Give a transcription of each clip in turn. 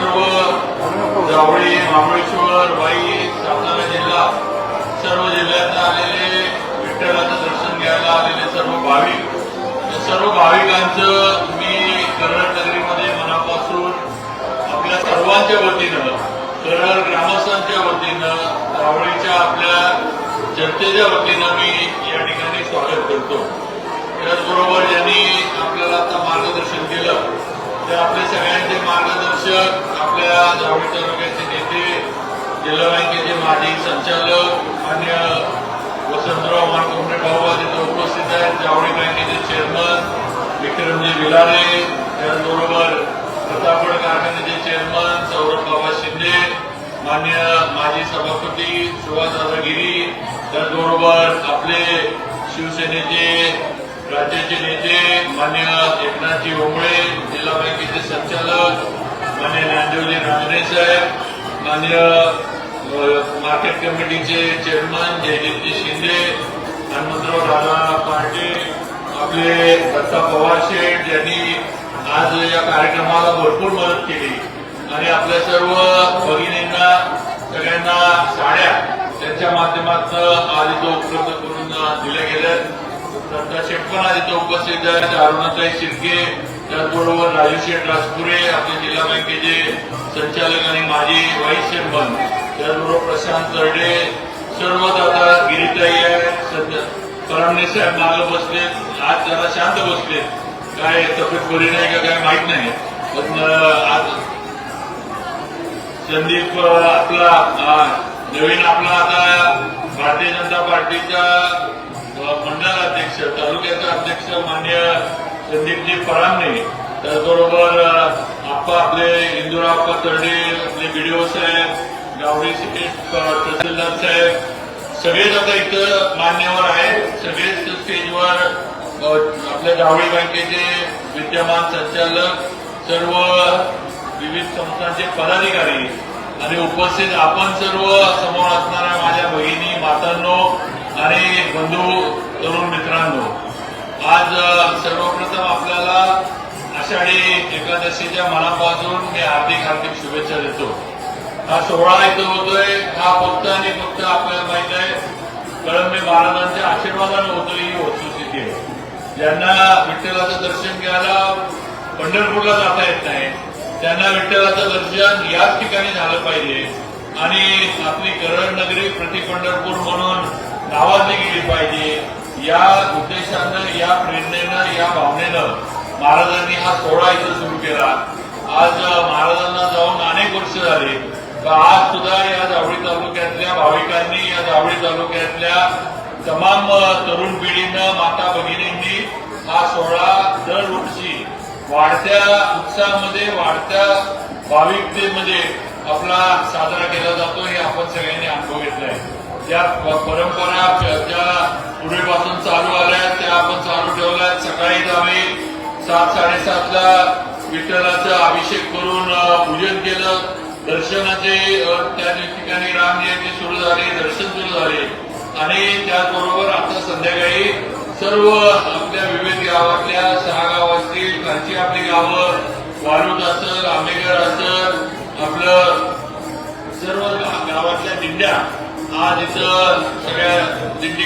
सर्व जावळी महाबळेश्वर वाई सातारा जिल्हा सर्व जिल्ह्यात आलेले विठ्ठलाचं दर्शन घ्यायला आलेले सर्व भाविक. या सर्व भाविकांचं मी करड नगरीमध्ये मनापासून आपल्या सर्वांच्या वतीनं करड ग्रामस्थांच्या वतीनं जावळीच्या आपल्या जनतेच्या वतीनं मी या ठिकाणी स्वागत करतो. त्याचबरोबर ज्यांनी आपल्याला आता मार्गदर्शन केलं. ते आपले सगळ्यांचे मार्गदर्शक जावळी तालुक्याचे नेते जिल्हा बँकेचे माजी संचालक मान्य वसंतराव मानकुंडे भाऊ तिथे उपस्थित आहेत जावळी बँकेचे चेअरमन विक्रमजी विलारे त्याचबरोबर प्रतापगड कारखान्याचे चेअरमन सौरभ बाबा शिंदे मान्य माजी सभापती सुभाष दादागिरी त्याचबरोबर आपले शिवसेनेचे राज्याचे नेते मान्य एकनाथजी ओंबळे जिल्हा बँकेचे संचालक मान्य ज्ञानदेवजी रांजणे साहेब मान्य मार्केट कमिटीचे चेअरमन जयदीपजी शिंदे हनुमंतराव दादा पार्टे आपले दत्ता पवार शेठ यांनी आज या कार्यक्रमाला भरपूर मदत केली. आणि आपल्या सर्व भगिनींना सगळ्यांना साड्या त्यांच्या माध्यमातून आज इथं उपलब्ध करून दिल्या गेल्या दत्ता शेठ पण आज इथं उपस्थित आहेत. अरुणाताई शिर्के त्याचबरोबर राजू शेठ आपले जिल्हा बँकेचे संचालक आणि माजी व्हाईस चेअरमन त्याचबरोबर प्रशांत तरडे सर्व आता गिरीताई आहे सध्या फडणवीस साहेब मागं बसलेत आज जरा शांत बसलेत काय तब्येत बरी नाही का काय माहीत नाही. पण आज संदीप आपला नवीन आपला आता भारतीय जनता पार्टीच्या अं, मंडळ अध्यक्ष तालुक्याचा अध्यक्ष मान्य संदीपजी परांगणे त्याचबरोबर अं, आप्पा आपले इंदुराप्पा तरडे आपले बीडीओ साहेब गावडी तहसीलदार साहेब सगळेच आता इथं मान्यवर आहेत. सगळेच स्टेजवर आपल्या गावडी बँकेचे विद्यमान संचालक सर्व विविध संस्थांचे पदाधिकारी आणि उपस्थित आपण सर्व समोर असणाऱ्या माझ्या भगिनी मातांनो आणि बंधू तरुण मित्रांनो. आज सर्वप्रथम आपल्याला आषाढी एकादशीच्या मनापासून मी हार्दिक हार्दिक शुभेच्छा देतो. हा सोहळा इथं होतोय. हा फक्त आणि फक्त आपल्याला माहीत आहे कळंबे महाराजांच्या आशीर्वादानं होतोय ही वस्तुस्थिती आहे. ज्यांना विठ्ठलाचं दर्शन घ्यायला पंढरपूरला जाता येत नाही त्यांना विठ्ठलाचं दर्शन याच ठिकाणी झालं पाहिजे. आणि आपली करड नगरी प्रति पंढरपूर म्हणून नावाजली गेली पाहिजे. या उद्देशानं या प्रेरणेनं या भावनेनं महाराजांनी हा सोहळा इथं सुरू केला. आज महाराजांना जाऊन अनेक वर्ष झाली. तर आज सुद्धा या जावळी तालुक्यातल्या भाविकांनी या जावळी तालुक्यातल्या तमाम तरुण पिढीनं माता भगिनींनी हा सोहळा दरवर्षी वाढत्या उत्साहामध्ये वाढत्या भाविकतेमध्ये आपला साजरा केला जातो हे आपण सगळ्यांनी अनुभव घेतला आहे. प- परंपरा ज्या पूर्वीपासून चालू आल्या त्या आपण चालू ठेवल्या सकाळी आम्ही सात साडेसातला विठ्ठलाचा अभिषेक करून पूजन केलं. दर्शनाचे त्या ठिकाणी रामजयंती सुरू झाली दर्शन सुरू झाले. आणि त्याचबरोबर आता संध्याकाळी सर्व आपल्या विविध गावातल्या सहा गावातील खालची आपली गावं वाळूट असल आंबेकर असल आपलं सर्व गावातल्या दिंड्या आज इथं सगळ्या दिंडी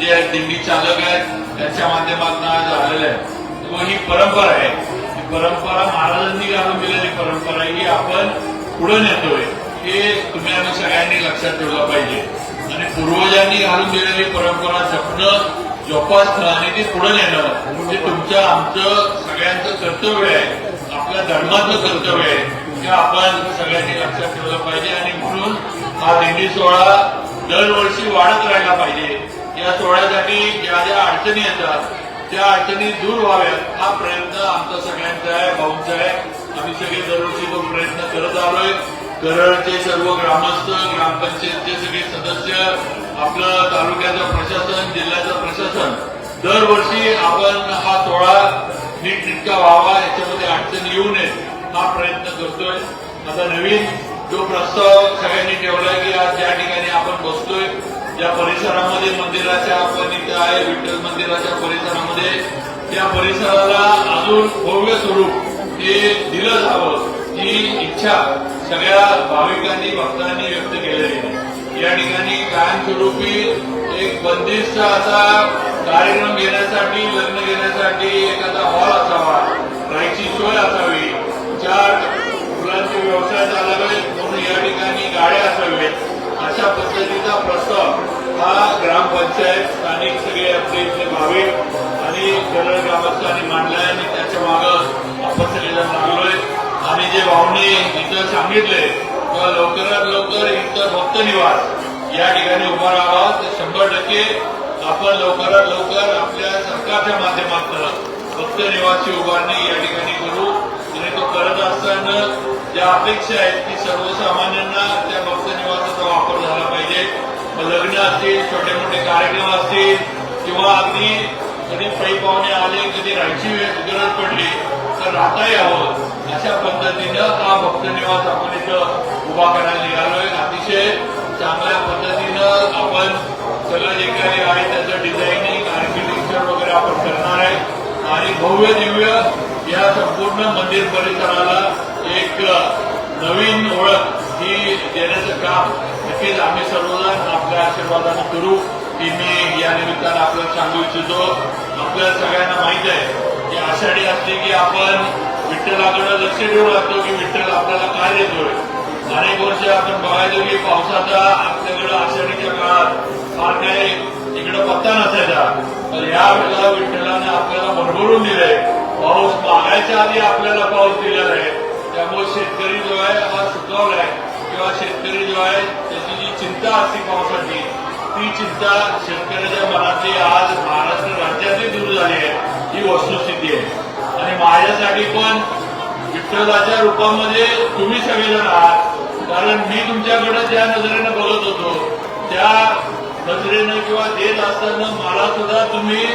जे आहेत दिंडी चालक आहेत त्यांच्या माध्यमातून आज आलेलं आहे. मग ही परंपरा आहे. ही परंपरा महाराजांनी घालून दिलेली परंपरा ही आपण पुढे नेतोय. हे तुम्ही आम्ही सगळ्यांनी लक्षात ठेवलं पाहिजे. आणि पूर्वजांनी घालून दिलेली परंपरा जपणं जोपासणं आणि ती पुढे नेणं म्हणजे तुमचं आमचं सगळ्यांचं कर्तव्य आहे. आपल्या धर्माचं कर्तव्य आहे. हे आपण सगळ्यांनी लक्षात ठेवलं पाहिजे आणि म्हणून हा दिंडी सोहळा दरवर्षी वाढत राहिला पाहिजे. या सोहळ्यासाठी ज्या ज्या अडचणी येतात त्या अडचणी दूर व्हाव्यात हा प्रयत्न आमचा सगळ्यांचा आहे भाऊंचा आहे. आम्ही सगळे दरवर्षी तो प्रयत्न करत आलोय. करळचे सर्व ग्रामस्थ ग्रामपंचायतचे सगळे सदस्य आपलं तालुक्याचं प्रशासन जिल्ह्याचं प्रशासन दरवर्षी आपण हा सोहळा नीटनिटका व्हावा याच्यामध्ये अडचण येऊ नये हा प्रयत्न करतोय. आता नवीन जो प्रस्ताव सगळ्यांनी ठेवला की आज ज्या ठिकाणी आपण बसतोय ज्या परिसरामध्ये मंदिराच्या आपण इथं आहे विठ्ठल मंदिराच्या परिसरामध्ये त्या परिसराला अजून भव्य स्वरूप हे दिलं जावं ही इच्छा सगळ्या भाविकांनी भक्तांनी व्यक्त केलेली आहे. या ठिकाणी कायमस्वरूपी एक बंदिस्त असा कार्यक्रम घेण्यासाठी लग्न घेण्यासाठी एखादा हॉल असावा राहायची सोय असावी चार मुलांचे व्यवसाय चालावे म्हणून या ठिकाणी गाड्या असाव्यात अशा करण्याचा प्रस्ताव हा ग्रामपंचायत स्थानिक सगळे आपले इथले भाविक आणि सरळ ग्रामस्थांनी मांडलाय आणि त्याच्या मागं आपण सगळेजण लागलोय आणि जे भाऊनी इथं सांगितले किंवा लवकरात लवकर इथं भक्त निवास या ठिकाणी उभा राहावा. तर शंभर टक्के आपण लवकरात लवकर आपल्या सरकारच्या माध्यमातून भक्त निवासी उभारणी या ठिकाणी करू. आणि तो करत असताना ज्या अपेक्षा आहेत की सर्वसामान्यांना त्या भक्तनिवासाचा वापर झाला पाहिजे. मग लग्न असतील छोटे मोठे कार्यक्रम असतील किंवा अगदी कधी पै पाहुणे आले कधी राहायची गरज पडली तर राहता यावं अशा पद्धतीनं हा भक्तनिवास आपण इथं उभा करायला निघालोय. अतिशय चांगल्या पद्धतीनं आपण सगळं जे काही आहे त्याचं डिझायनिंग आर्किटेक्चर वगैरे आपण करणार आहे. आणि भव्य दिव्य या संपूर्ण मंदिर परिसराला एक नवीन ओळख ही देण्याचं काम नक्कीच आम्ही सर्वजण आपल्या आशीर्वादाने करू. की मी या निमित्तानं आपल्याला सांगू इच्छितो. आपल्या सगळ्यांना माहीत आहे की आषाढी असली की आपण विठ्ठलाकडे लक्ष ठेवू लागतो की विठ्ठल आपल्याला काय देतोय. अनेक वर्ष आपण बघायचो की पावसाचा आपल्याकडे आषाढीच्या काळात फार काही इकडे पत्ता नसायचा. तर या वेळेला विठ्ठलाने आपल्याला भरभरून दिलंय. पाऊस मागायच्या आधी आपल्याला पाऊस दिलेला आहे. त्यामुळे शेतकरी जो आहे हा सुखावलाय किंवा शेतकरी जो आहे त्याची जी चिंता असते पावसाची ती चिंता शेतकऱ्याच्या मनातली आज महाराष्ट्र राज्यातली दूर झाली आहे. ही वस्तुस्थिती आहे. आणि माझ्यासाठी पण विठ्ठलाच्या रूपामध्ये तुम्ही सगळेजण आहात. कारण मी तुमच्याकडे ज्या नजरेनं बघत होतो त्या नजरेनं किंवा देत असताना मला सुद्धा तुम्ही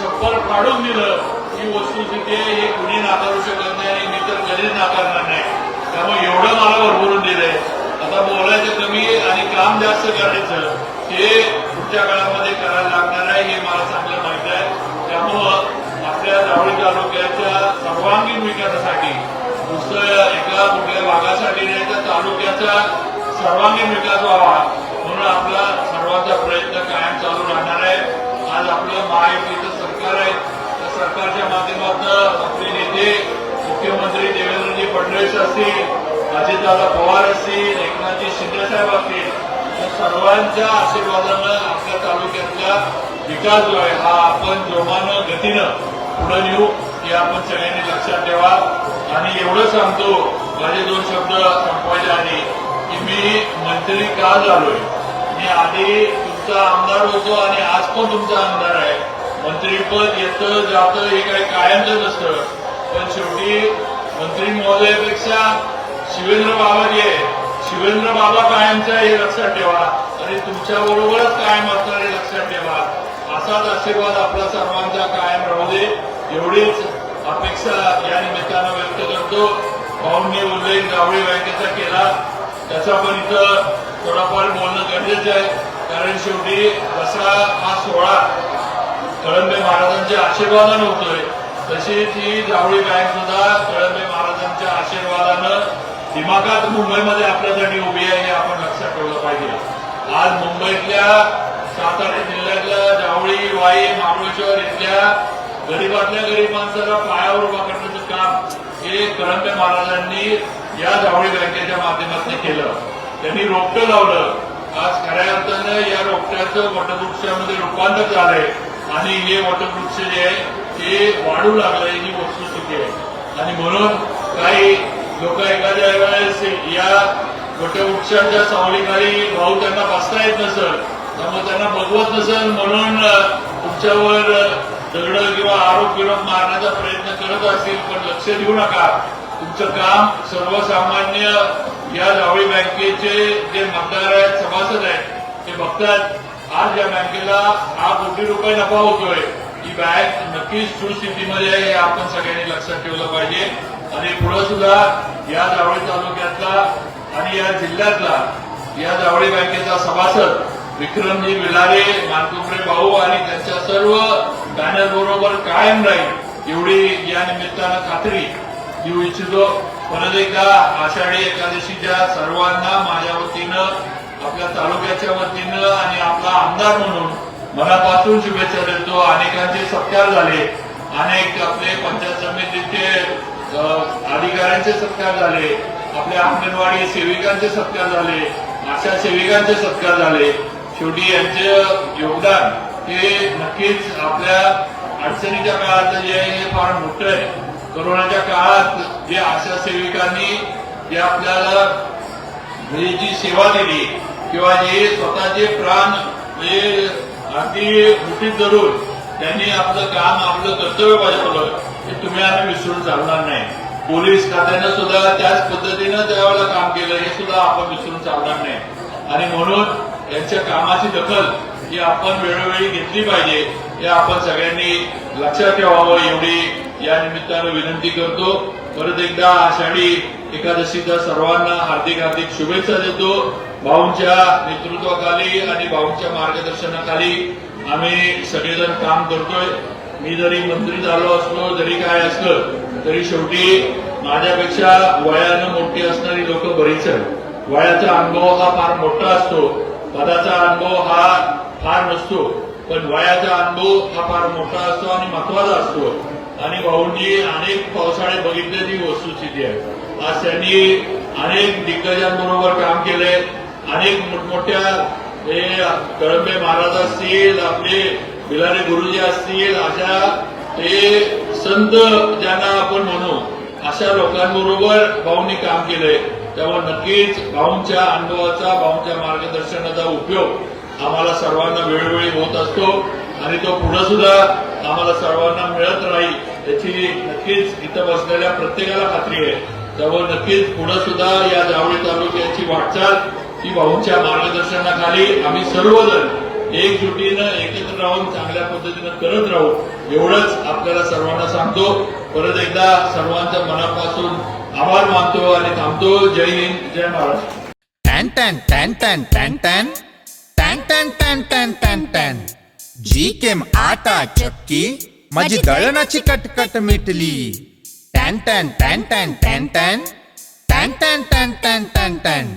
छप्पर काढून दिलं. ही वस्तुस्थिती आहे हे कुणी नाकारू शकत नाही. तर कधीच नाकारणार नाही. त्यामुळे एवढं मला भरभरून दिलंय. आता बोलायचं कमी आणि काम जास्त करायचं हे पुढच्या काळामध्ये करायला लागणार आहे हे मला चांगलं माहीत आहे. त्यामुळं आपल्या जावळी तालुक्याच्या सर्वांगीण विकासासाठी नुसतं एका कुठल्या भागासाठी नाही तर तालुक्याचा सर्वांगीण विकास व्हावा म्हणून आपला सर्वांचा प्रयत्न कायम चालू राहणार आहे. आज आपलं महायुतीचं सरकार आहे. त्या सरकारच्या माध्यमातून आपले नेते मुख्यमंत्री देवेंद्रजी फडणवीस असतील अजितदादा पवार असतील एकनाथजी शिंदेसाहेब असतील या सर्वांच्या आशीर्वादानं आपल्या तालुक्यातला विकास जो आहे हा आपण जोमानं गतीनं पुढे नेऊ हे आपण सगळ्यांनी लक्षात ठेवा. आणि एवढं सांगतो माझे दोन शब्द संपवायच्या आधी की मी मंत्री का झालोय? मी आधी तुमचा आमदार होतो आणि आज पण तुमचा आमदार आहे. मंत्रीपद येतं जातं हे काही कायमच असतं. पण शेवटी मंत्री महोदयापेक्षा शिवेंद्र बाबा जे शिवेंद्र बाबा कायमचा हे लक्षात ठेवा आणि तुमच्या बरोबरच कायम असणार हे लक्षात ठेवा. असाच आशीर्वाद आपला सर्वांचा कायम राहू दे. एवढीच अपेक्षा या निमित्तानं व्यक्त करतो. भाऊंनी उल्लेख जावळी बँकेचा केला. त्याचा पण इथं थोडाफार बोलणं गरजेचं आहे. कारण शेवटी दसरा हा सोहळा कळंबे महाराजांच्या आशीर्वादानं होतोय. तशीच ही जावळी बँक सुद्धा कळंबे महाराजांच्या आशीर्वादानं दिमागात मुंबईमध्ये आपल्यासाठी उभी आहे हे आपण लक्षात ठेवलं पाहिजे. आज मुंबईतल्या सातारा जिल्ह्यातल्या जावळी वाई महाबळेश्वर इथल्या गरीबातल्या गरीब माणसाला पायावर उभा करण्याचं काम हे कळंबे महाराजांनी या जावळी बँकेच्या माध्यमातून केलं. त्यांनी रोपटं लावलं. आज खऱ्या अर्थानं या रोपट्याचं वटवृक्षामध्ये रूपांतर झालंय. आणि हे वटवृक्ष जे आहे ते वाढू लागलंय ही वस्तुस्थिती आहे. आणि म्हणून काही लोक एखाद्या वेळेस या वटवृक्षाच्या सावलीखाली भाऊ त्यांना बसता येत नसल त्यामुळे त्यांना बघवत नसल म्हणून अ, तुमच्यावर दगड किंवा आरोप विरोप मारण्याचा प्रयत्न करत असतील पण लक्ष देऊ नका. तुमचं काम सर्वसामान्य या जावळी बँकेचे जे मतदार आहेत सभासद आहेत ते बघतात. आज या बँकेला हा कोटी रुपये नफा होतोय. ही बँक नक्कीच सुस्थितीमध्ये आहे हे आपण सगळ्यांनी लक्षात ठेवलं पाहिजे. आणि पुढे सुद्धा या जावळी तालुक्यातला आणि या जिल्ह्यातला या जावळी बँकेचा सभासद विक्रमजी विलारे मानकुपरे भाऊ आणि त्यांच्या सर्व बॅनर बरोबर कायम राहील एवढी या निमित्तानं खात्री देऊ इच्छितो. परत एकदा आषाढी एकादशीच्या सर्वांना माझ्या वतीनं आपल्या तालुक्याच्या वतीनं आणि आपला आमदार म्हणून मनापासून शुभेच्छा देतो. अनेकांचे सत्कार झाले. अनेक आपले पंचायत समितीचे अधिकाऱ्यांचे सत्कार झाले. आपल्या अंगणवाडी सेविकांचे सत्कार झाले. आशा सेविकांचे सत्कार झाले. शेवटी यांचे योगदान हे नक्कीच आपल्या अडचणीच्या काळात जे आहे हे फार मोठं आहे. कोरोनाच्या काळात जे आशा सेविकांनी जे आपल्याला म्हणजे जी सेवा दिली किंवा जे स्वतःचे प्राण हे अगदी मुठीत धरून त्यांनी आपलं काम आपलं कर्तव्य बजावलं हे तुम्ही आम्ही विसरून चालणार नाही. पोलीस खात्यानं सुद्धा त्याच पद्धतीनं त्यावेळेला काम केलं हे सुद्धा आपण विसरून चालणार नाही. आणि म्हणून यांच्या कामाची दखल ही आपण वेळोवेळी घेतली पाहिजे हे आपण सगळ्यांनी लक्षात ठेवावं. एवढी या निमित्तानं विनंती करतो. परत एकदा आषाढी एकादशीचा सर्वांना हार्दिक हार्दिक शुभेच्छा देतो. भाऊंच्या नेतृत्वाखाली आणि भाऊंच्या मार्गदर्शनाखाली आम्ही सगळेजण काम करतोय. मी जरी मंत्री झालो असलो जरी काय असलं तरी शेवटी माझ्यापेक्षा वयानं मोठी असणारी लोक बरीच आहेत. वयाचा अनुभव हा फार मोठा असतो. पदाचा अनुभव हा फार नसतो. पण वयाचा अनुभव हा फार मोठा असतो आणि महत्त्वाचा असतो. आणि भाऊंनी अनेक पावसाळे बघितल्याची वस्तुस्थिती आहे. आज त्यांनी अनेक दिग्गजांबरोबर काम केलंय. अनेक मोठमोठ्या हे कळंबे महाराज असतील आपले बिलारे गुरुजी असतील अशा ते संत ज्यांना आपण म्हणू अशा लोकांबरोबर भाऊंनी काम केलंय. त्यामुळे नक्कीच भाऊंच्या अनुभवाचा भाऊंच्या मार्गदर्शनाचा उपयोग आम्हाला सर्वांना वेळोवेळी होत असतो. आणि तो पुढे सुद्धा आम्हाला सर्वांना मिळत राहील याची नक्कीच इथं बसलेल्या प्रत्येकाला खात्री आहे. त्यामुळे नक्कीच पुढे सुद्धा या जावळी तालुक्याची वाटचाल ही भाऊंच्या मार्गदर्शनाखाली आम्ही सर्वजण एकजुटीनं एकत्र राहून चांगल्या पद्धतीनं करत राहू एवढंच आपल्याला सर्वांना सांगतो परत एकदा सर्वांच्या मनापासून आभार मानतो आणि थांबतो जय हिंद जय महाराष्ट्र टॅन टॅन टॅन टॅन टॅन टॅन टॅन टॅन टॅन टॅन टॅन टॅन जी केम आटा चक्की माझी दळणाची कटकट मिटली टॅन टॅन टॅन टॅन टॅन टॅन टॅन टॅन टॅन टॅन टॅन टॅन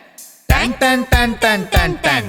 แตนแตนแตนแตนแตน